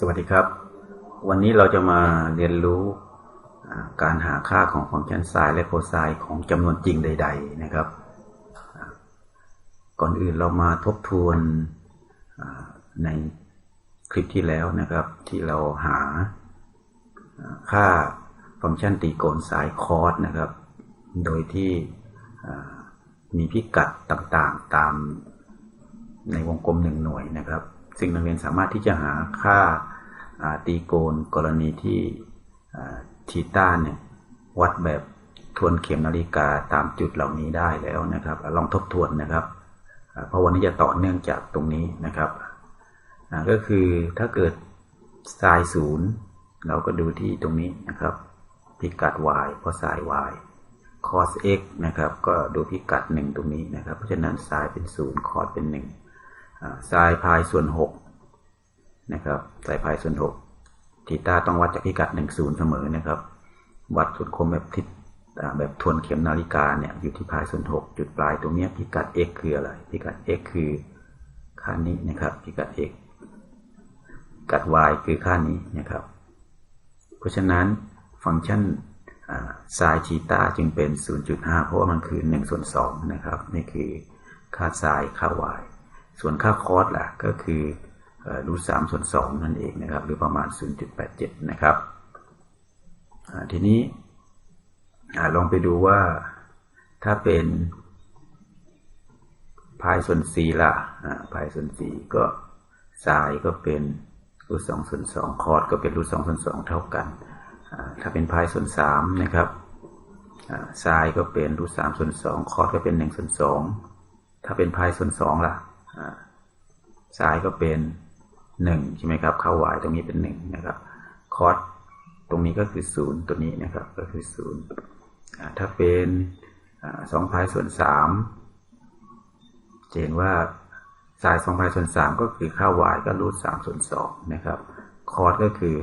สวัสดีครับ วันนี้เราจะมาเรียนรู้การหาค่าของฟังก์ชันไซน์และโคไซน์ของจำนวนจริงใด ๆ นะครับ ก่อนอื่นเรามาทบทวนในคลิปที่แล้วนะครับ ที่เราหาค่าฟังก์ชันตีโกณสายคอสนะครับ โดยที่มีพิกัดต่างๆตามในวงกลมหนึ่งหน่วยนะครับ ซึ่งนักเรียนสามารถที่จะหาค่าตีโกณกรณีที่ทีต้าเนี่ยวัดแบบทวนเข็มนาฬิกาตามจุดเหล่านี้ได้แล้วนะครับ ลองทบทวนนะครับ เพราะวันนี้จะต่อเนื่องจากตรงนี้นะครับก็คือถ้าเกิดไซน์ศูนย์เราก็ดูที่ตรงนี้นะครับ พิกัด y เพราะไซน์ y cos x นะครับ ก็ดูพิกัด 1 ตรงนี้นะครับ เพราะฉะนั้นไซน์เป็น 0 cos เป็น 1 ไซน์พายส่วน6นะครับไซน์พายส่วน6ทีต้าต้องวัดจากพิกัด1 0เสมอนะครับ วัดส่วนคมแบบทิศแบบทวนเข็มนาฬิกาเนี่ยอยู่ที่พายส่วน6จุดปลายตรงนี้พิกัด x คืออะไร พิกัด x คือค่านี้นะครับ พิกัด x พิกัด y คือค่านี้นะครับ เพราะฉะนั้นฟังก์ชันไซน์ชีต้าจึงเป็น 0.5 เพราะว่ามันคือ1ส่วน2นะครับ นี่คือค่าไซน์ค่า y ส่วนค่าคอร์สล่ะก็คือรูท3ส่วน2นั่นเองนะครับ หรือประมาณ 0.87 นะครับทีนี้ลองไปดูว่าถ้าเป็นพายส่วน4ล่ะอ่าพายส่วน4ก็ไซน์ก็เป็นรูท2ส่วน2คอร์สก็เป็นรูท2ส่วน2เท่ากัน ถ้าเป็นพายส่วนสามนะครับไซน์ก็เป็นรูทสามส่วนสองคอร์สก็เป็นหนึ่งส่วนสองถ้าเป็นพายส่วนสองล่ะ ไซน์ก็เป็นหนึ่งใช่ไหมครับ เข้าวายตรงนี้เป็นหนึ่งนะครับ คอสตรงนี้ก็คือศูนย์ตัวนี้นะครับ ก็คือศูนย์ถ้าเป็นสองพายส่วนสามจะเห็นว่าไซน์สองพายส่วนสามก็คือเข้าวายก็รูทสามส่วนสองนะครับ คอสก็คือ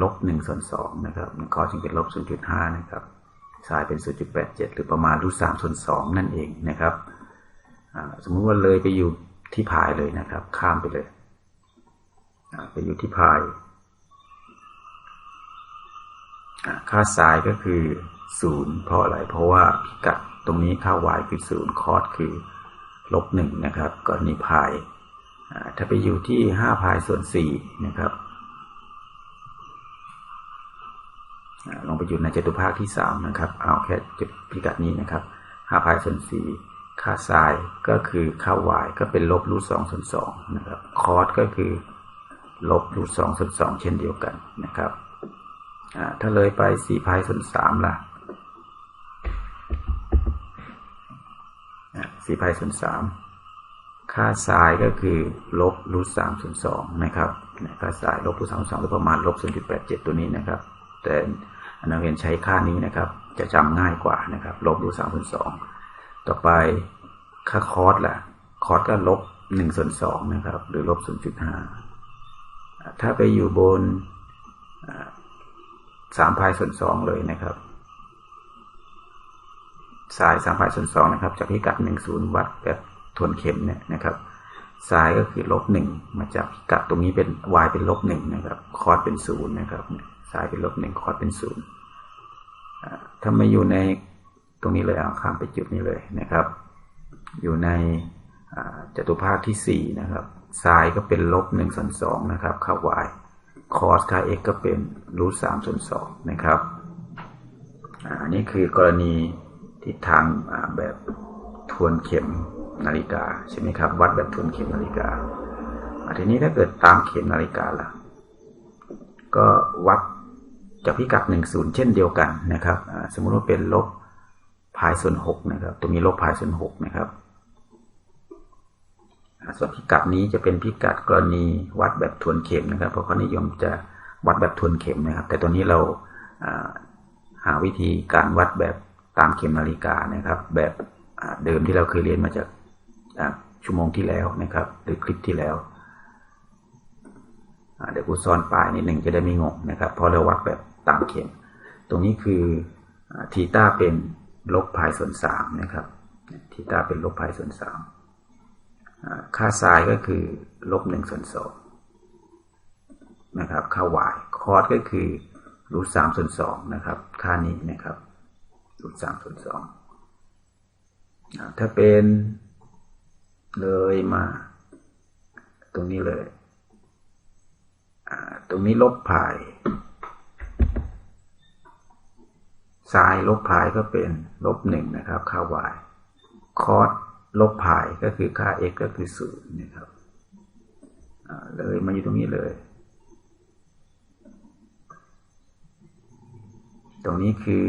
ลบหนึ่งส่วนสองนะครับคอจึงเป็นลบศูนย์จุดห้านะครับสายเป็นศูนย์จุดแปดเจ็ดหรือประมาณรูทสามส่วนสองนั่นเองนะครับ สมมุติว่าเลยไปอยู่ ที่พายเลยนะครับ ข้ามไปเลยไปอยู่ที่พายค่าสายก็คือศูนย์เพราะอะไร เพราะว่าพิกัดตรงนี้ค่า y คือศูนย์คอสคือลบหนึ่งนะครับกรณีพายถ้าไปอยู่ที่ห้าพายส่วนสี่นะครับลองไปอยู่ในจตุภาคที่สามนะครับ เอาแค่จุดพิกัดนี้นะครับห้าพายส่วนสี่ ค่าไซน์ก็คือค่า y ก็เป็นลบรูทสองส่วนสองนะครับ คอสก็คือลบรูทสองส่วนสองเช่นเดียวกันนะครับถ้าเลยไปสี่พายส่วนสามล่ะสี่พายส่วนสามค่าไซน์ก็คือลบรูทสามส่วนสองนะครับค่าไซน์ลบรูทสามส่วนสองหรือประมาณลบศูนจุดแปดเจ็ดตัวนี้นะครับ แต่นักเรียนใช้ค่านี้นะครับ จะจำง่ายกว่านะครับ ลบรูทสามส่วนสอง ต่อไปค่าคอสล่ะ คอสก็ลบหนึ่งส่วนสองนะครับ หรือลบศูนย์จุดห้าถ้าไปอยู่บนสามพายส่วนสองเลยนะครับ สายสามพายส่วนสองนะครับ จากพิกัดหนึ่งศูนย์วัดแบบทวนเข็มเนี่ยนะครับสายก็คือลบหนึ่งมาจากพิกัดตรงนี้เป็น y เป็นลบหนึ่งนะครับ คอสเป็นศูนย์นะครับสายเป็นลบหนึ่งคอสเป็นศูนย์ถ้าม่อยู่ใน ตรงนี้เลยเอาข้ามไปจุดนี้เลยนะครับ อยู่ในจตุภาคที่สี่นะครับไซน์ก็เป็นลบหนึ่งส่วนสองนะครับค่า y คอสค่า x ก็เป็นรูทสามส่วนสองนะครับอันนี้คือกรณีทิศทางแบบทวนเข็มนาฬิกาใช่ไหมครับ วัดแบบทวนเข็มนาฬิกาทีนี้ถ้าเกิดตามเข็มนาฬิกาล่ะ ก็วัดจากพิกัด 10 เช่นเดียวกันนะครับ สมมุติว่าเป็นลบ พายส่วน6นะครับ ตรงนี้ลบพายส่วน6นะครับ ส่วนพิกัดนี้จะเป็นพิกัดกรณีวัดแบบทวนเข็มนะครับ เพราะเขานิยมจะวัดแบบทวนเข็มนะครับ แต่ตัวนี้เราหาวิธีการวัดแบบตามเข็มนาฬิกานะครับ แบบเดิมที่เราเคยเรียนมาจากชั่วโมงที่แล้วนะครับ หรือคลิปที่แล้วเดี๋ยวกูซ้อนปลายนิดหนึ่งจะได้ไม่งงนะครับเพราะเราวัดแบบตามเข็ม ตรงนี้คือทีต้าเป็น ลบพายส่วนสามนะครับทีตาเป็นลบพายส่วนสามค่าซน์ก็คือลบหนึ่งส่วนสองนะครับค่า y คอสก็คือรูทสามส่วนสองนะครับ ค่านี้นะครับรูทสามส่วนสองถ้าเป็นเลยมา ตรงนี้เลย ตรงนี้ลบพาย ซายลบพายก็เป็นลบหนึ่งนะครับ ค่า y คอสลบพายก็คือค่า x ก็คือศูนย์นะครับเลยมาอยู่ตรงนี้เลย ตรงนี้คือ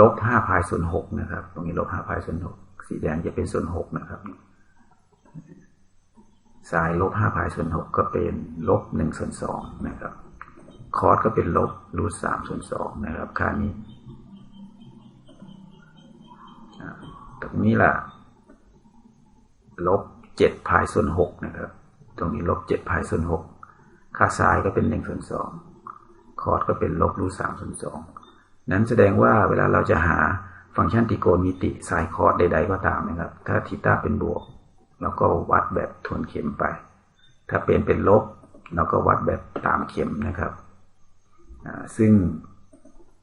ลบห้าพายส่วนหกนะครับ ตรงนี้ลบห้าพายส่วนหกสีแดงจะเป็นส่วนหกนะครับสายลบห้าพายส่วนหกก็เป็นลบหนึ่งส่วนสองนะครับ คอร์สก็เป็นลบรูทสามส่วนสองนะครับ ค่านี้ตรงนี้ล่ะ ลบเจ็ดพายส่วนหกนะครับ ตรงนี้ลบเจ็ดพายส่วนหกค่าซายก็เป็นหนึ่งส่วนสองคอร์สก็เป็นลบรูทสามส่วนสองนั้นแสดงว่าเวลาเราจะหาฟังก์ชันติโกณมิติสายคอร์สใด ๆ ก็ตามนะครับ ถ้าทีต้าเป็นบวกเราก็วัดแบบทวนเข็มไป ถ้าเป็นเป็นลบเราก็วัดแบบตามเข็มนะครับ ซึ่ง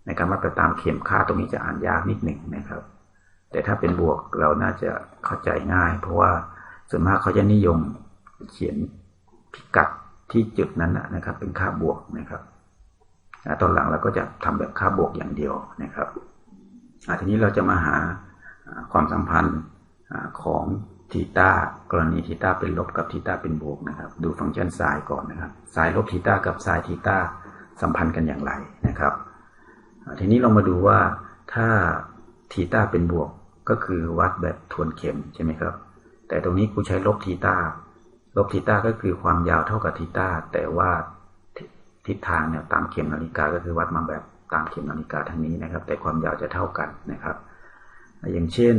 ในการวัดไปตามเข็มค่าตรงนี้จะอ่านยากนิดหนึ่งนะครับ แต่ถ้าเป็นบวกเราน่าจะเข้าใจง่าย เพราะว่าส่วนมากเขาจะนิยมเขียนพิกัดที่จุดนั้นนะครับ เป็นค่าบวกนะครับตอนหลังเราก็จะทำแบบค่าบวกอย่างเดียวนะครับทีนี้เราจะมาหาความสัมพันธ์ของทีตากรณีทีตาเป็นลบกับทีตาเป็นบวกนะครับ ดูฟังก์ชันสายก่อนนะครับสายลบทีตากับสายทีตา สัมพันธ์กันอย่างไรนะครับ ทีนี้เรามาดูว่าถ้าทีตาเป็นบวกก็คือวัดแบบทวนเข็มใช่ไหมครับ แต่ตรงนี้กูใช้ลบทีตาลบทีตาก็คือความยาวเท่ากับทีตาแต่ว่าทิศทางเนี่ยตามเข็มนาฬิกาก็คือวัดมาแบบตามเข็มนาฬิกาทางนี้นะครับ แต่ความยาวจะเท่ากันนะครับ อย่างเช่น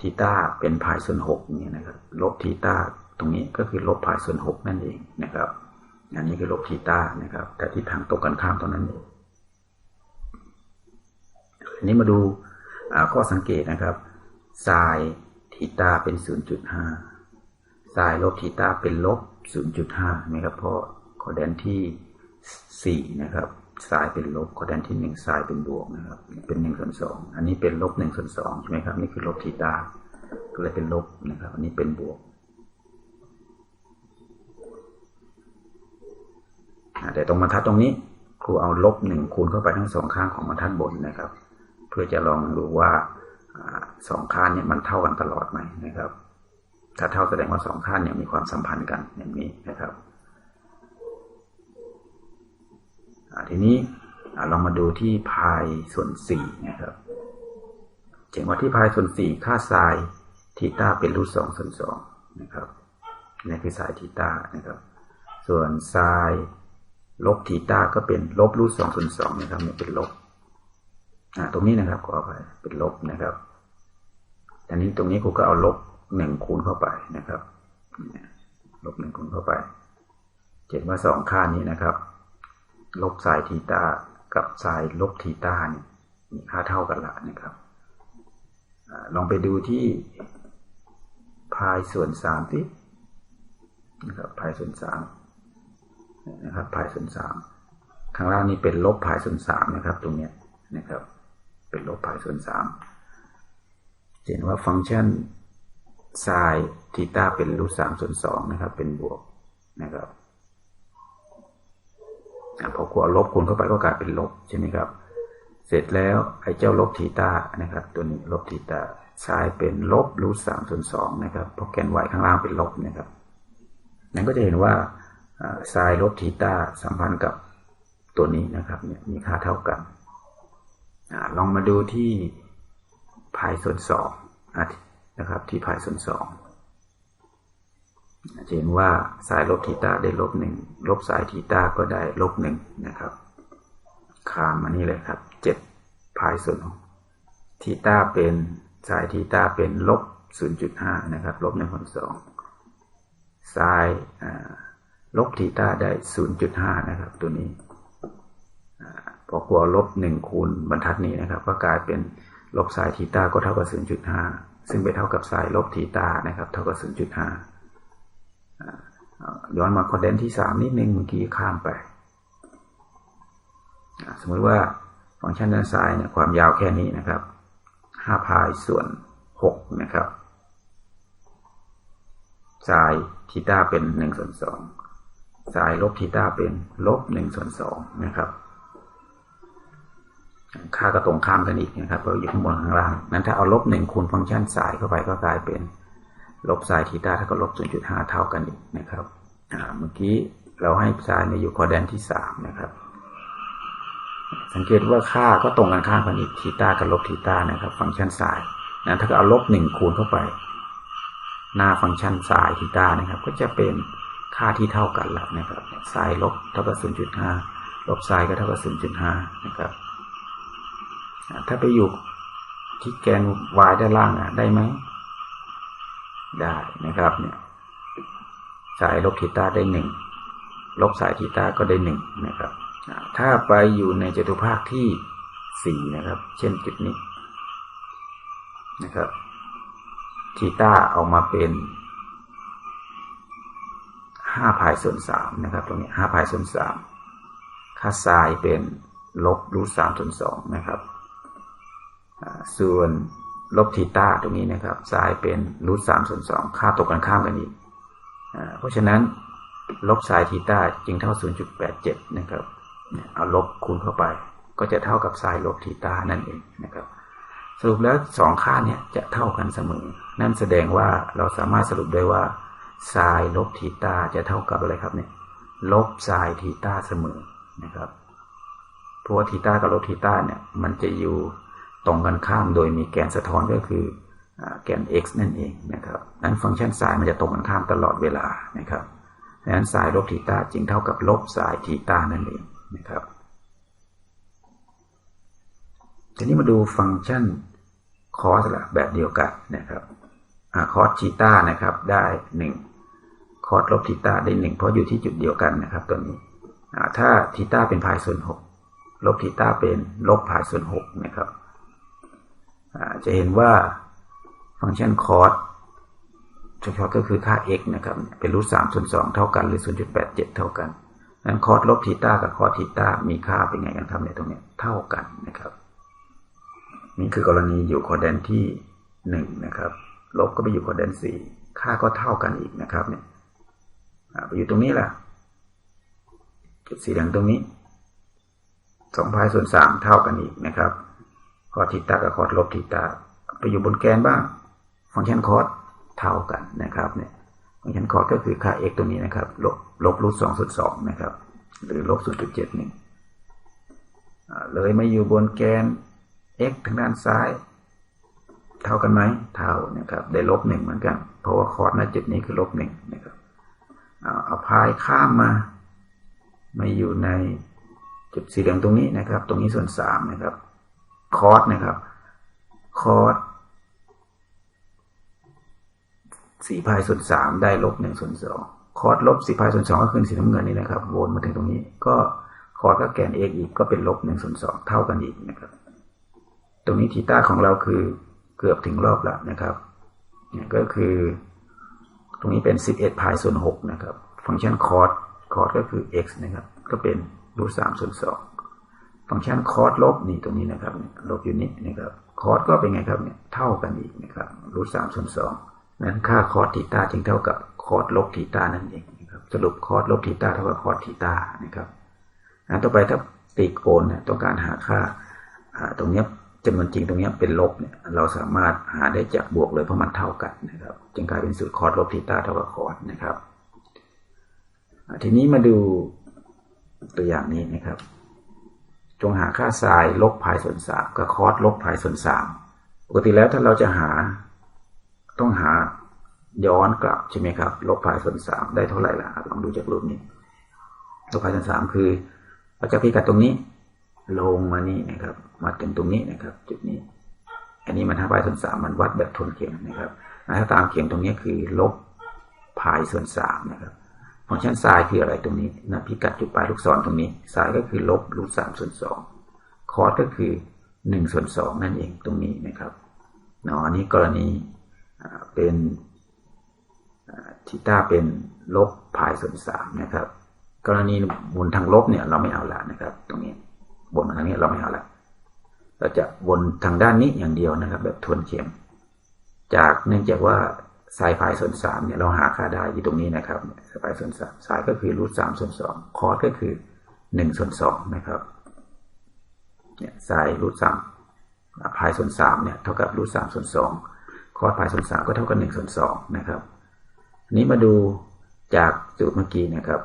ทีต้าเป็นพายส่วนหกนี่นะครับ ลบทีต้าตรงนี้ก็คือลบพายส่วนหกนั่นเองนะครับ อันนี้คือลบทีต้านะครับ แต่ทิศทางตกกันข้ามตรงนั้นเองอันนี้มาดูข้อสังเกตนะครับไซน์ทีต้าเป็น 0.5ไซน์ลบทีต้าเป็นลบ 0.5นะครับเพราะคอแดนที่4นะครับสายเป็นลบคอแดนที่หนึ่งสายเป็นบวกนะครับเป็นหนึ่งส่วนสองอันนี้เป็นลบหนึ่งส่วนสองใช่ไหมครับนี่คือลบทีตาก็เลยเป็นลบนะครับ อันนี้เป็นบวก แต่ตรงบรรทัดตรงนี้ครูเอาลบหนึ่งคูณเข้าไปทั้งสองข้างของบรรทัดบนนะครับ เพื่อจะลองดูว่าสองข้างเนี่ยมันเท่ากันตลอดไหมนะครับ ถ้าเท่าแสดงว่าสองข้างเนี่ยมีความสัมพันธ์กันอย่างนี้นะครับทีนี้เรามาดูที่พายส่วนสี่นะครับเห็นว่าที่พายส่วนสี่ค่าไซน์ทีต้าเป็นรูทสองส่วนสองนะครับนี่คือไซน์ทีต้านะครับ ส่วนไซน์ ลบทีต้าก็เป็นลบรูทสองส่วนสองนะครับเนี่ยเป็นลบตรงนี้นะครับก็เอาไปเป็นลบนะครับอันนี้ตรงนี้ครูก็เอาลบหนึ่งคูณเข้าไปนะครับลบหนึ่งคูณเข้าไปเห็นว่าสองค่านี้นะครับ ลบสายทีตากับสายลบทีตาเนี่ยมีค่าเท่ากันละนะครับลองไปดูที่พายส่วนสามที่นะครับพายส่วนสาม นะครับพายส่วนสามข้างล่างนี้เป็นลบพายส่วนสามนะครับ ตรงนี้นะครับ เป็นลบพายส่วนสามเห็นว่าฟังก์ชันไซน์ทีตาเป็นรูทสามส่วนสองนะครับ เป็นบวกนะครับพอคูณลบคูณเข้าไปก็กลายเป็นลบใช่ไหมครับ เสร็จแล้วไอ้เจ้าลบทีตานะครับ ตัวนี้ลบทีตาใช้เป็นลบรูทสามส่วนสองนะครับเพราะแกน y ข้างล่างเป็นลบนะครับ นั้นก็จะเห็นว่า ไซน์ลบทีตาสัมพันธ์กับตัวนี้นะครับเนี่ยมีค่าเท่ากันอลองมาดูที่พายส่วนสองนะครับ ที่พายส่วนสองจะเห็นว่าสายลบทีตาได้ลบหนึ่งลบสายทีตาก็ได้ลบหนึ่งนะครับคามมานี่เลยครับเจ็ดพายส่วนทีตาเป็นสายทีตาเป็นลบศูนย์จุดห้านะครับ ลบหนึ่งส่วนสองสาย ลบทีตาได้ศูนย์จุดห้านะครับ ตัวนี้พอกลัวลบหนึ่งคูณบรรทัดนี้นะครับ ก็กลายเป็นลบสายทีตาก็เท่ากับศูนย์จุดห้าซึ่งไปเท่ากับสายลบทีตานะครับ เท่ากับศูนย์จุดห้าย้อนมาคอนเดนที่สามนิดนึงเมื่อกี้ข้ามไป สมมติว่าฟังก์ชันด้านซ้ายเนี่ยความยาวแค่นี้นะครับห้าพายส่วนหกนะครับไซน์ทีตาเป็นหนึ่งส่วน สองไซน์ลบทีต้าเป็นลบหนึ่งส่วนสองนะครับค่าก็ตรงข้ามกันอีกนะครับเพราะอยู่ข้างบนข้างล่างนั้นถ้าเอาลบหนึ่งคูณฟังก์ชันสายเข้าไปก็กลายเป็นลบไซน์ทีต้าเท่ากับลบศูนย์จุดห้าเท่ากันอีกนะครับเมื่อกี้เราให้ไซน์อยู่คอแดนที่สามนะครับสังเกตว่าค่าก็ตรงกันข้ามกันอีกทีต้ากับลบทีต้านะครับ ฟังก์ชันสายนะถ้าเอาลบหนึ่งคูณเข้าไป หน้าฟังก์ชันสายทีต้านะครับ ก็จะเป็น ค่าที่เท่ากันแล้วนะครับสายลบเท่ากับ0.5ลบสายก็เท่ากับ0.5นะครับ ถ้าไปอยู่ที่แกน y ด้านล่างอะ ได้ไหม ได้นะครับ เนี่ย สายลบทีตาได้หนึ่งลบสายทีตาก็ได้หนึ่งนะครับ ถ้าไปอยู่ในจตุภาคที่สี่นะครับ เช่นจุดนี้นะครับทีตาเอามาเป็น ห้าพายส่วนสามนะครับ ตรงนี้ห้าพายส่วนสามค่าไซน์เป็นลบรูทสามส่วนสองนะครับส่วนลบทีต้าตรงนี้นะครับไซน์เป็นรูทสามส่วนสองค่าตกกันข้ามกันอีกเพราะฉะนั้นลบไซน์ทีต้าจึงเท่า 0.87 นะครับ เอาลบคูณเข้าไป ก็จะเท่ากับไซน์ลบทีต้านั่นเองนะครับ สรุปแล้วสองค่าเนี่ยจะเท่ากันเสมอ นั่นแสดงว่าเราสามารถสรุปได้ว่า ไซน์ลบทีตาจะเท่ากับอะไรครับเนี่ยลบไซน์ทีตาเสมอนะครับเพราะว่าทีตากับลบทีตาเนี่ยมันจะอยู่ตรงกันข้ามโดยมีแกนสะท้อนก็คือแกน x นั่นเองนะครับนั้นฟังก์ชันไซน์มันจะตรงกันข้ามตลอดเวลานะครับดังนั้นไซน์ลบทีตาจึงเท่ากับลบไซน์ทีตานั่นเองนะครับ ทีนี้มาดูฟังก์ชันคอสละแบบเดียวกันนะครับคอสชีตานะครับได้หนึ่ง คอร์สลบทีตาได้หนึ่งเพราะอยู่ที่จุดเดียวกันนะครับ ตัวนี้ถ้าทีตาเป็นพายส่วนหกลบทีตาเป็นลบพายส่วนหกนะครับจะเห็นว่าฟังก์ชันคอร์สช็อตก็คือค่า x นะครับ เป็นรูทสามส่วนสองเท่ากันหรือศูนย์จุดแปดเจ็ดเท่ากันนั้นคอร์สลบทีตากับคอร์สทีตามีค่าเป็นไงกันครับในตรงนี้เท่ากันนะครับ นี่คือกรณีอยู่คอแดนที่หนึ่งนะครับ ลบก็ไปอยู่คอแดนสี่ค่าก็เท่ากันอีกนะครับเนี่ย ไปอยู่ตรงนี้แหละจุดสีแดงตรงนี้สองพายส่วนสามเท่ากันอีกนะครับคอทิตากับคอลบทิตา ไปอยู่บนแกนบ้างฟังก์ชันคอสเท่ากันนะครับเนี่ยฟังก์ชันคอสก็คือค่า x ตรงนี้นะครับ ลบลบรูทสองส่วนสองนะครับ หรือลบศูนย์จุดเจ็ดหนึ่งเลยมาอยู่บนแกน x ทางด้านซ้าย เท่ากันไหมเท่านะครับ ได้ลบหนึ่งเหมือนกัน เพราะว่าคอร์ดณจุดนี้คือลบหนึ่งนะครับ เอาพายข้ามมามาอยู่ในจุดสีเหลืองตรงนี้นะครับ ตรงนี้ส่วนสามนะครับ คอร์ดนะครับ คอร์ดสี่พายส่วนสามได้ลบหนึ่งส่วนสองคอร์ดลบสี่พายส่วนสองก็คือสีน้ำเงินนี่นะครับวนมาถึงตรงนี้ ก็คอร์ดก็แกน x อีกก็เป็นลบหนึ่งส่วนสองเท่ากันอีกนะครับ ตรงนี้ทีต้าของเราคือเกือบถึงรอบแล้วนะครับเนี่ยก็คือ ตรงนี้เป็น 11พายส่วน6นะครับ ฟังก์ชันคอร์ดคอร์ดก็คือ x นะครับ ก็เป็นรูทสามส่วนสองฟังก์ชันคอร์ดลบนี่ตรงนี้นะครับ ลบอยู่นี้นะครับ คอร์ดก็เป็นไงครับเนี่ย เท่ากันอีกนะครับรูทสามส่วนสองนั้นค่าคอร์ดทีตาจึงเท่ากับคอร์ดลบทีตานั่นเองนะครับ สรุปคอร์ดลบทีตาเท่ากับคอร์ดทีตานะครับอันต่อไปถ้าตีโกนต้องการหาค่าตรงนี้ จำนวนจริงตรงนี้เป็นลบเนี่ยเราสามารถหาได้จากบวกเลยเพราะมันเท่ากันนะครับ จึงกลายเป็นสูตรคอร์ดลบทีตาเท่ากับคอร์ดนะครับ ทีนี้มาดูตัวอย่างนี้นะครับ จงหาค่าไซน์ลบพายส่วนสามกับคอร์ดลบพายส่วนสามปกติแล้วถ้าเราจะหาต้องหาย้อนกลับใช่ไหมครับ ลบพายส่วนสามได้เท่าไหร่ล่ะลองดูจากรูปนี้ ลบพายส่วนสามคือเราจะพิกัดตรงนี้ ลงมานี่นะครับ มาถึงตรงนี้นะครับ จุดนี้ อันนี้มันห้าพายส่วนสามมันวัดแบบทนเข็มนะครับถ้าตามเข็มตรงนี้คือลบพายส่วนสามนะครับฟังก์ชันทรายคืออะไรตรงนี้นะพิกัดจุดปลายลูกศรตรงนี้ทรายก็คือลบรูทสามส่วนสองคอร์สก็คือหนึ่งส่วนสองนั่นเองตรงนี้นะครับเนาะอันนี้กรณีเป็นทีต้าเป็นลบพายส่วนสามนะครับ กรณีวนทางลบเนี่ยเราไม่เอาละนะครับ ตรงนี้ วนทางนี้เราไม่เอาละเราจะวนทางด้านนี้อย่างเดียวนะครับ แบบทวนเข็ม จากเนื่องจากว่าสายพายส่วนสามเนี่ยเราหาค่าได้อยู่ตรงนี้นะครับสายพายส่วนสามสายก็คือรูทสามส่วนสองคอร์สก็คือหนึ่งส่วนสองนะครับเนี่ยสายรูทสามพายส่วนสามเนี่ยเท่ากับรูทสามส่วนสองคอร์สพายส่วนสามก็เท่ากับหนึ่งส่วนสองนะครับนี้มาดูจากจุดเมื่อกี้นะครับ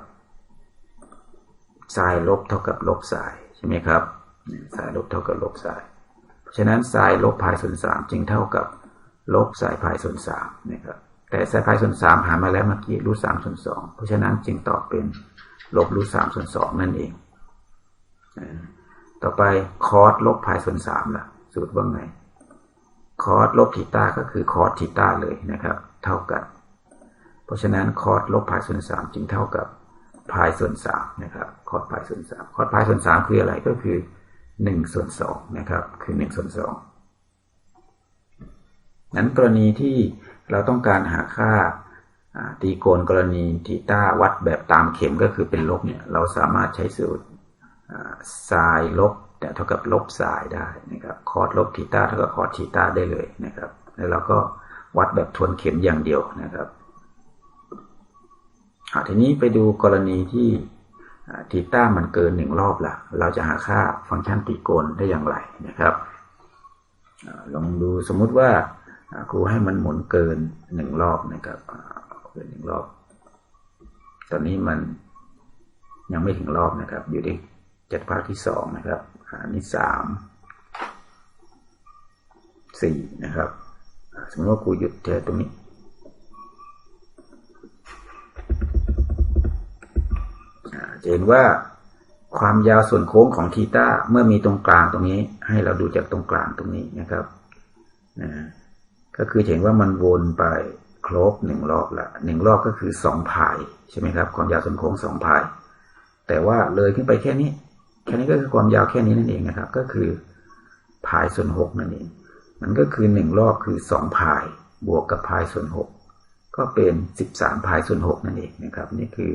สายลบเท่ากับลบสาย ช่ไหมครับสายลบเท่ากับลบสาย เพราะฉะนั้นสายลบพายส่วนสามจึงเท่ากับลบสายพายส่วนสามนะครับ แต่สายพายส่วนสามหามาแล้วเมื่อกี้รูทสามส่วนสองเพราะฉะนั้นจึงตอบเป็นลบรูทสามส่วนสองนั่นเอง ต่อไปคอสลบพายส่วนสามล่ะ สูตรว่าไง คอสลบทีต้าก็คือคอสทีต้าเลยนะครับ เท่ากัน เพราะฉะนั้นคอสลบพายส่วนสามจึงเท่ากับ พายส่วนสามนะครับคอสพายส่วนสามคอสพายส่วนสามคืออะไรก็คือหนึ่งส่วนสองนะครับคือหนึ่งส่วนสองนั้นกรณีที่เราต้องการหาค่าตีโกนกรณีทีต้าวัดแบบตามเข็มก็คือเป็นลบเนี่ยเราสามารถใช้สูตรไซน์ลบเท่ากับลบไซน์ได้นะครับคอสลบทีต้าเท่ากับคอสทีต้าได้เลยนะครับ แล้วเราก็วัดแบบทวนเข็มอย่างเดียวนะครับ ทีนี้ไปดูกรณีที่ทีต้ามันเกินหนึ่งรอบละเราจะหาค่าฟังก์ชันตีโกนได้อย่างไรนะครับลองดูสมมุติว่าครูให้มันหมุนเกินหนึ่งรอบนะครับเกินหนึ่งรอบ ตอนนี้มันยังไม่ถึงรอบนะครับ อยู่ที่จัดภาคที่สองนะครับอันนี้สามสี่นะครับ สมมติว่าครูหยุดแค่ตรงนี้ จะเห็นว่าความยาวส่วนโค้งของทีต้าเมื่อมีตรงกลางตรงนี้ ให้เราดูจากตรงกลางตรงนี้นะครับนะก็คือเห็นว่ามันวนไปครบหนึ่งรอบละหนึ่งรอบก็คือสองพายใช่ไหมครับ ความยาวส่วนโค้งสองพาย แต่ว่าเลยขึ้นไปแค่นี้ แค่นี้ก็คือความยาวแค่นี้นั่นเองนะครับ ก็คือพายส่วนหกนั่นเอง มันก็คือหนึ่งรอบคือสองพาย บวกกับพายส่วนหกก็เป็นสิบสามพายส่วนหกนั่นเองนะครับ นี่คือ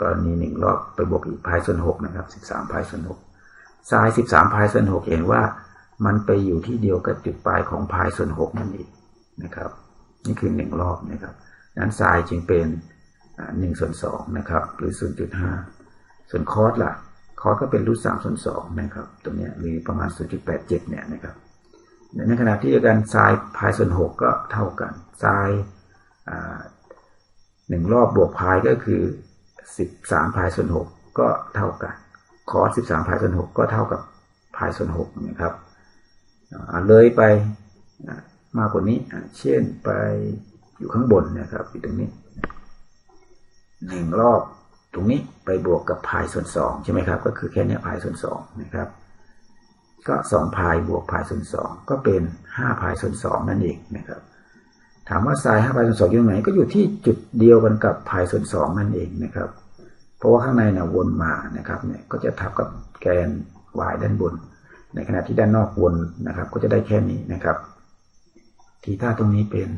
กรณีหนึ่งรอบไปบวกอีกพายส่วนหกนะครับสิบสามพายส่วนหกทรายสิบสามพายส่วนหกเห็นว่ามันไปอยู่ที่เดียวกับจุดปลายของพายส่วนหกนั่นเองนะครับ นี่คือหนึ่งรอบนะครับนั้นทรายจึงเป็นหนึ่งส่วนสองนะครับ หรือศูนย์จุดห้าส่วนคอสล่ะคอสก็เป็นรูทสามส่วนสองนะครับตรงนี้หรือประมาณศูนย์จุดแปดเจ็ดเนี่ยนะครับในขณะที่เดียวกันทรายพายส่วนหกก็เท่ากันทรายหนึ่งรอบบวกพายก็คือ สิบสามพายส่วนหกก็เท่ากัน คอสสิบสามพายส่วนหกก็เท่ากับพายส่วนหกนะครับเลยไปมากกว่านี้ เช่นไปอยู่ข้างบนนะครับอยู่ตรงนี้หนึ่งรอบตรงนี้ไปบวกกับพายส่วนสองใช่ไหมครับ ก็คือแค่นี้พายส่วนสองนะครับ ก็สองพายบวกพายส่วนสองก็เป็นห้าพายส่วนสองนั่นเองนะครับ ถามว่าทรายห้าพายส่วนสองอยู่ตรงไหนก็อยู่ที่จุดเดียวกันกับพายส่วนสองนั่นเองนะครับ เพราะว่าข้างในน่ะวนมานะครับเนี่ยก็จะทับกับแกน y ด้านบน ในขณะที่ด้านนอกวนนะครับ ก็จะได้แค่นี้นะครับทีท่าตรงนี้เป็น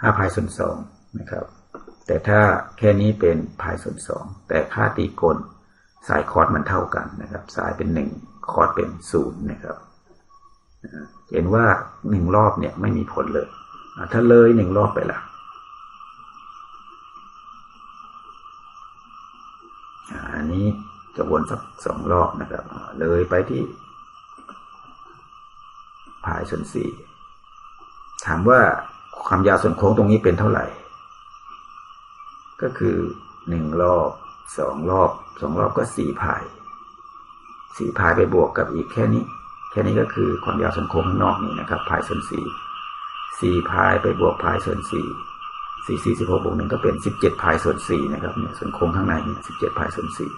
ห้าพายส่วนสองนะครับ แต่ถ้าแค่นี้เป็นพายส่วนสองแต่ค่าตีกลสายคอร์สมันเท่ากันนะครับ สายเป็นหนึ่งคอร์สเป็นศูนย์นะครับเห็นว่าหนึ่งรอบเนี่ยไม่มีผลเลย ถ้าเลยหนึ่งรอบไปละอันนี้จะวนสักสองรอบนะครับ เลยไปที่พายส่วนสี่ถามว่าความยาวส่วนโค้งตรงนี้เป็นเท่าไหร่ ก็คือหนึ่งรอบสองรอบสองรอบก็สี่พายสี่พายไปบวกกับอีกแค่นี้ แค่นี้ก็คือความยาวส่วนโค้งข้างนอกนี่นะครับพายส่วนสี่ สี่พายไปบวกพายส่วนสี่สี่สี่สิบหกบวกหนึ่งก็เป็นสิบเจ็ดพายส่วนสี่นะครับเนี่ยส่วนโค้งข้างในเนี่ยสิบเจ็ดพายส่วนสี่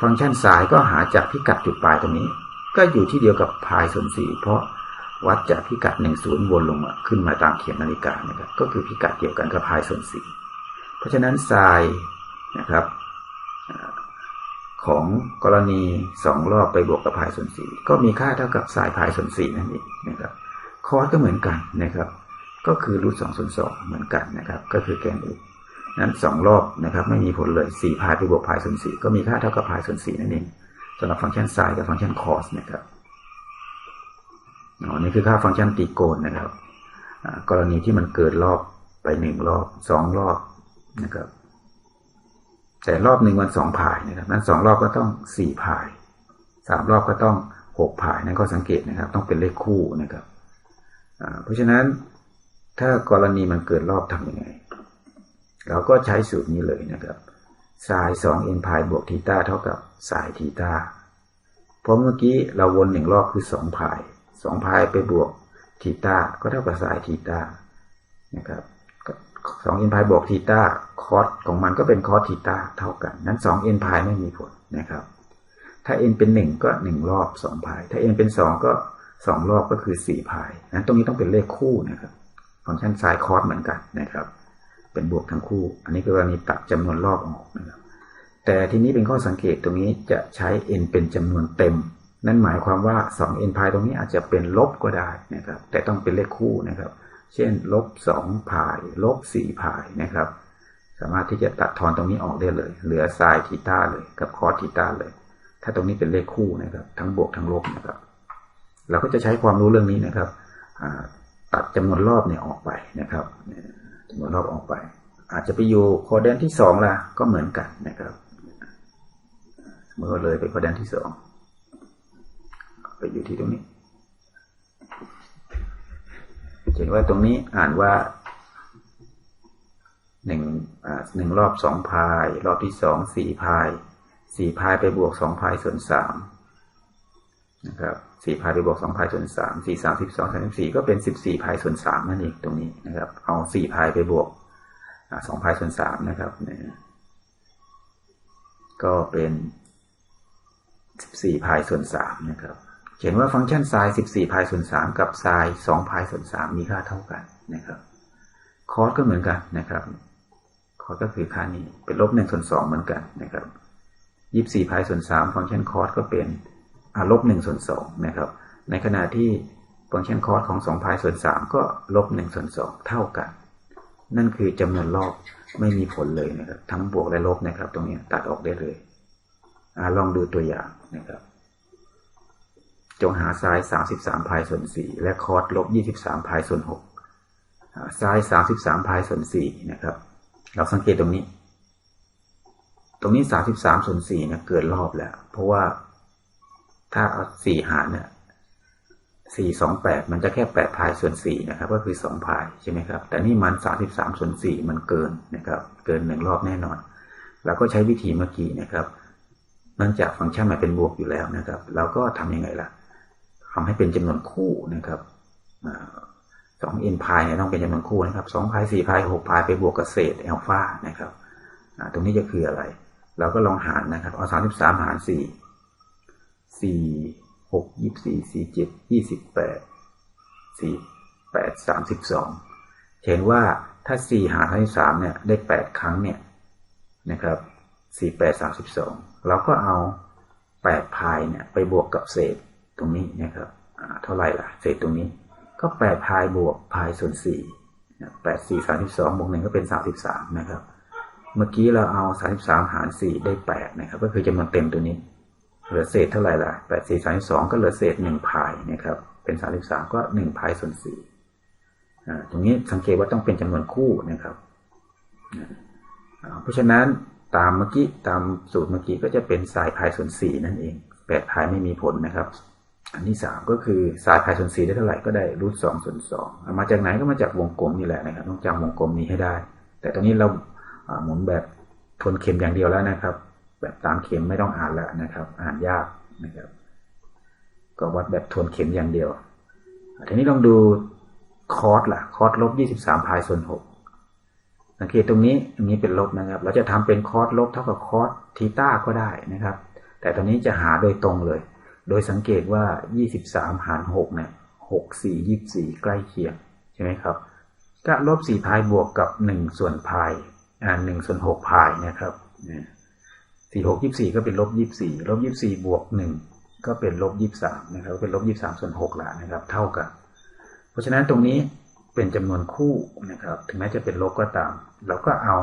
ฟังก์ชันสายก็หาจากพิกัดจุดปลายตรงนี้ ก็อยู่ที่เดียวกับพายส่วนสี่เพราะวัดจากพิกัดหนึ่งศูนย์วนลงมาขึ้นมาตามเข็มนนาฬิกานะครับก็คือพิกัดเดียวกันกับพายส่วนสี่เพราะฉะนั้นทรายนะครับของกรณีสองรอบไปบวกกับพายส่วนสี่ก็มีค่าเท่ากับสายพายส่วนสี่นั่นเองนะครับ คอสก็เหมือนกันนะครับ ก็คือรูทสองส่วนสองเหมือนกันนะครับ ก็คือแกนอุนั้นสองรอบนะครับ ไม่มีผลเลยสี่พายไปบวกพายส่วนสี่ก็มีค่าเท่ากับพายส่วนสี่นั่นเองสำหรับฟังก์ชันไซน์กับฟังก์ชันคอสนะครับอ๋อนี่คือค่าฟังก์ชันตีโกนนะครับกรณีที่มันเกิดรอบไปหนึ่งรอบสองรอบนะครับ แต่รอบหนึ่งมันสองพายนะครับ นั้นสองรอบก็ต้องสี่พายสามรอบก็ต้องหกพายนั่นก็สังเกตนะครับ ต้องเป็นเลขคู่นะครับ เพราะฉะนั้นถ้ากรณีมันเกิดรอบทำยังไง เราก็ใช้สูตรนี้เลยนะครับไซน์สองเอ็นพายบวกทีตาเท่ากับไซน์ทีตาเพราะเมื่อกี้เราวนหนึ่งรอบคือสองพายสองพายไปบวกทีตาก็เท่ากับไซน์ทีตานะครับสองเอ็นพายบวกทีตาคอสของมันก็เป็นคอสทีตาเท่ากัน นั้นสองเอ็นพายไม่มีผลนะครับ ถ้าเอ็นเป็นหนึ่งก็หนึ่งรอบสองพาย ถ้าเอ็นเป็นสองก็ สองรอบก็คือสี่พายนั้นตรงนี้ต้องเป็นเลขคู่นะครับ ฟังก์ชันไซน์คอสเหมือนกันนะครับ เป็นบวกทั้งคู่ อันนี้กรณีตัดจำนวนรอบออกนะครับ แต่ทีนี้เป็นข้อสังเกตตรงนี้จะใช้ n เป็นจำนวนเต็ม นั่นหมายความว่า2 n พายตรงนี้อาจจะเป็นลบก็ได้นะครับ แต่ต้องเป็นเลขคู่นะครับ เช่นลบ2พายลบ4พายนะครับ สามารถที่จะตัดทอนตรงนี้ออกได้เลย เหลือไซน์ทีต้าเลยกับคอสทีต้าเลย ถ้าตรงนี้เป็นเลขคู่นะครับ ทั้งบวกทั้งลบนะครับ เราก็จะใช้ความรู้เรื่องนี้นะครับตัดจำนวนรอบเนี่ยออกไปนะครับจำนวนรอบออกไป อาจจะไปอยู่โคเดนที่สองละก็เหมือนกันนะครับเมื่อเลยไปโคเดนที่สองไปอยู่ที่ตรงนี้เห็นว่าตรงนี้อ่านว่าหนึ่งหนึ่งรอบสองพาย รอบที่สองสี่พายสี่พายไปบวกสองพายส่วนสาม นะครับสี่พายไปบวกสองพายส่วนสามสี่สามสิบสองสามสิบสี่ก็เป็นสิบสี่พายส่วนสามนั่นเองตรงนี้นะครับ เอาสี่พายไปบวกสองพายส่วนสามนะครับเนี่ยก็เป็นสิบสี่พายส่วนสามนะครับ เขียนว่าฟังก์ชันไซน์สิบสี่พายส่วนสามกับไซน์สองพายส่วนสามมีค่าเท่ากันนะครับ คอสก็เหมือนกันนะครับ คอสก็คือค่านี้เป็นลบหนึ่งส่วนสองเหมือนกันนะครับยี่สี่พายส่วนสามฟังก์ชันคอสก็เป็น ลบหนึ่งส่วนสองนะครับ ในขณะที่ฟังก์ชันคอสของสองพายส่วนสามก็ลบหนึ่งส่วนสองเท่ากัน นั่นคือจำนวนรอบไม่มีผลเลยนะครับ ทั้งบวกและลบนะครับ ตรงนี้ตัดออกได้เลยอลองดูตัวอย่างนะครับ จงหาไซน์สามสิบสามพายส่วนสี่และคอสลบยี่สิบสามพายส่วนหกไซน์สามสิบสามพายส่วนสี่นะครับ เราสังเกตตรงนี้ ตรงนี้สามสิบสามส่วนสี่นี่ยเกิดรอบแล้ว เพราะว่า ถ้าเอาสี่หารเนี่ยสี่สองแปดมันจะแค่แปดพายส่วนสี่นะครับ ก็คือสองพายใช่ไหมครับ แต่นี่มันสามสิบสามส่วนสี่มันเกินนะครับ เกินหนึ่งรอบแน่นอนเราก็ใช้วิธีเมื่อกี้นะครับเนื่องจากฟังก์ชันมันเป็นบวกอยู่แล้วนะครับ เราก็ทํำยังไงล่ะทำให้เป็นจำนวนคู่นะครับสองเอ็นพายเนี่ยต้องเป็นจำนวนคู่นะครับสองพายสี่พายหกพายไปบวกกับเศษแอลฟานะครับตรงนี้จะคืออะไร เราก็ลองหารนะครับเอาสามสิบสามหารสี่ สี่หกยี่สี่สี่เจ็ดยี่สิบแปดสี่แปดสามสิบสองเห็นว่าถ้าสี่หารทั้งสามเนี่ยได้แปดครั้งเนี่ยนะครับสี่แปดสามสิบสองเราก็เอาแปดพายเนี่ยไปบวกกับเศษตรงนี้นะครับเท่าไหร่ล่ะ เศษตรงนี้ ก็แปดพายบวกพายส่วนสี่แปดสี่สามสิบสองบวกหนึ่งก็เป็นสามสิบสามนะครับ เมื่อกี้เราเอาสามสิบสามหารสี่ได้แปดนะครับ ก็คือจำนวนเต็มตัวนี้ เหลือเศษเท่าไหร่ล่ะแปดสี่สามสองก็เหลือเศษหนึ่งพายนะครับ เป็นสามสิบสามก็หนึ่งพายส่วนสี่ตรงนี้สังเกตว่าต้องเป็นจำนวนคู่นะครับเพราะฉะนั้นตามเมื่อกี้ตามสูตรเมื่อกี้ก็จะเป็นสายพายส่วนสี่นั่นเองแปดพายไม่มีผลนะครับ อันที่สามก็คือสายพายส่วนสี่ได้เท่าไหร่ก็ได้รูทสองส่วนสองมาจากไหนก็มาจากวงกลมนี่แหละนะครับต้องจำวงกลมนี้ให้ได้ แต่ตอนนี้เราหมุนแบบทนเข็มอย่างเดียวแล้วนะครับ แบบตามเข็มไม่ต้องอ่านแล้วนะครับ อ่านยากนะครับ ก็วัดแบบทวนเข็มอย่างเดียวทีนี้ลองดูคอร์สล่ะ คอร์สลบยี่สิบสามพายส่วนหกสังเกตตรงนี้ตรงนี้เป็นลบนะครับ เราจะทำเป็นคอร์สลบเท่ากับคอร์สทีต้าก็ได้นะครับ แต่ตอนนี้จะหาโดยตรงเลย โดยสังเกตว่ายี่สิบสามหารหกเนี่ยหกสี่ยี่สี่ใกล้เคียงใช่ไหมครับ ก็ลบสี่พายบวกกับหนึ่งส่วนพายอ่าหนึ่งส่วนหกพายนะครับนี่ สี่หกยี่สี่ก็เป็นลบยี่สี่ลบยี่สี่บวกหนึ่งก็เป็นลบยี่สามนะครับ เป็นลบยี่สามส่วนหกละนะครับ เท่ากัน เพราะฉะนั้นตรงนี้เป็นจำนวนคู่นะครับ ถึงแม้จะเป็นลบก็ตาม เราก็เอา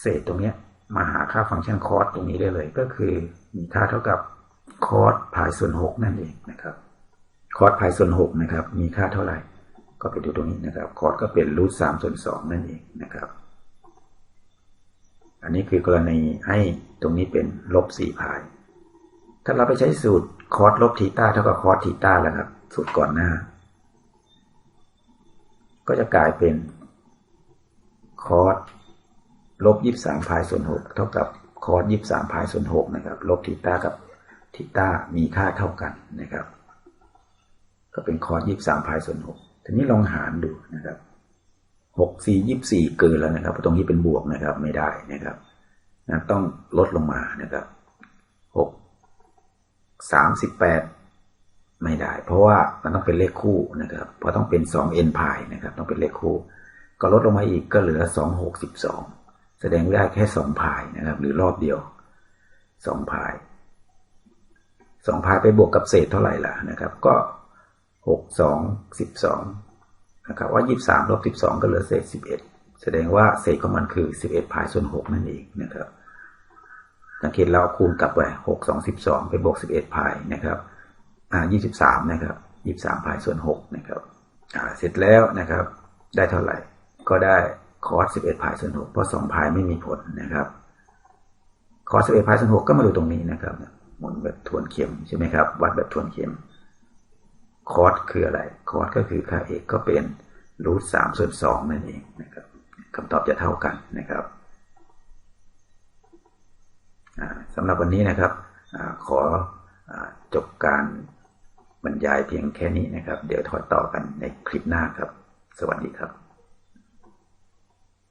เศษตรงเนี้ยมาหาค่าฟังก์ชันคอสตรงนี้ได้เลย ก็คือมีค่าเท่ากับคอสพายส่วนหกนั่นเองนะครับคอสพายส่วนหกนะครับ มีค่าเท่าไหร่ ก็ไปดูตรงนี้นะครับ คอสก็เป็นรูทสามส่วนสองนั่นเองนะครับ อันนี้คือกรณีให้ตรงนี้เป็นลบสี่พาย ถ้าเราไปใช้สูตรคอสลบทีต้าเท่ากับคอสทีต้าแล้วครับ สูตรก่อนหน้า ก็จะกลายเป็นคอสลบยี่สามพายส่วนหกเท่ากับคอสยี่สามพายส่วนหกนะครับ ลบทีต้ากับทีต้ามีค่าเท่ากันนะครับ ก็เป็นคอสยี่สามพายส่วนหกทีนี้ลองหารดูนะครับ หกสี่ยี่สี่เกินแล้วนะครับตรงนี้เป็นบวกนะครับไม่ได้นะครับนะต้องลดลงมานะครับหกสามสิบแปดไม่ได้ เพราะว่ามันต้องเป็นเลขคู่นะครับ เพราะต้องเป็นสองเอ็นพายนะครับต้องเป็นเลขคู่ ก็ลดลงมาอีกก็เหลือสองหกสิบสองแสดงได้แค่สองพายนะครับ หรือรอบเดียวสองพายสองพายไปบวกกับเศษเท่าไหร่ล่ะนะครับ ก็หกสองสิบสอง นะครับว่ายี่สามลบสิบสองก็เหลือเศษสิบเอ็ดแสดงว่าเศษของมันคือสิบเอ็ดพายส่วนหกนั่นเองนะครับสังเกตเราคูณกลับไปหกสองสิบสองไปบวกสิบเอ็ดพายนะครับอ่ายี่สิบสามนะครับยี่สามพายส่วนหกนะครับอ่าเสร็จแล้วนะครับ ได้เท่าไหร่ก็ได้คอสสิบเอ็ดพายส่วนหกเพราะสองพายไม่มีผลนะครับคอสสิบเอ็ดพายส่วนหกก็มาดูตรงนี้นะครับหมุนแบบทวนเข็มใช่ไหมครับวัดแบบทวนเข็ม คอสคืออะไร คอสก็คือค่าเอกก็เป็นรูทสามส่วนสองนั่นเองนะครับคำตอบจะเท่ากันนะครับสำหรับวันนี้นะครับอขออจบการบรรยายเพียงแค่นี้นะครับ เดี๋ยวถอยต่อกันในคลิปหน้าครับ สวัสดีครับ